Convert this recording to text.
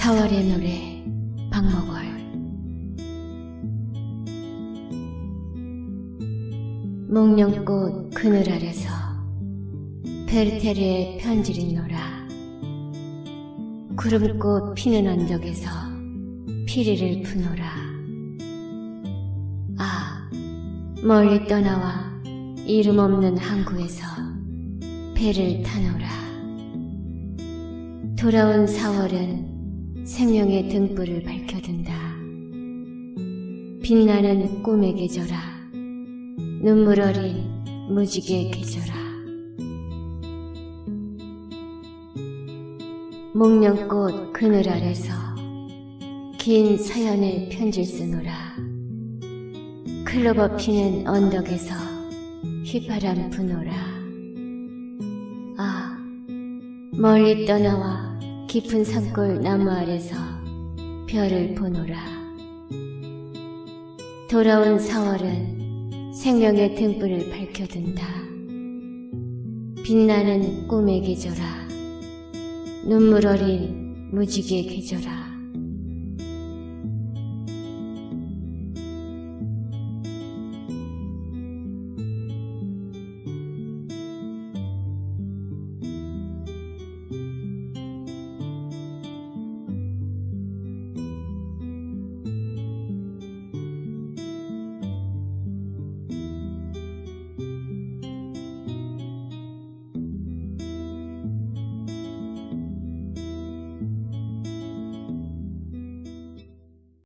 사월의 노래 박목월 목련꽃 그늘 아래서 베르테르의 편지를 놀아 구름꽃 피는 언덕에서 피리를 푸노라 아 멀리 떠나와 이름 없는 항구에서 배를 타노라 돌아온 4월은 생명의 등불을 밝혀둔다. 빛나는 꿈의 계절아, 눈물 어린 무지개 계절아. 목련꽃 그늘 아래서 긴 사연의 편지를 쓰노라. 클로버 피는 언덕에서 휘파람 부노라. 아, 멀리 떠나와 깊은 산골 나무 아래서 별을 보노라. 돌아온 4월은 생명의 등불을 밝혀둔다. 빛나는 꿈의 계절아, 눈물 어린 무지개 계절아.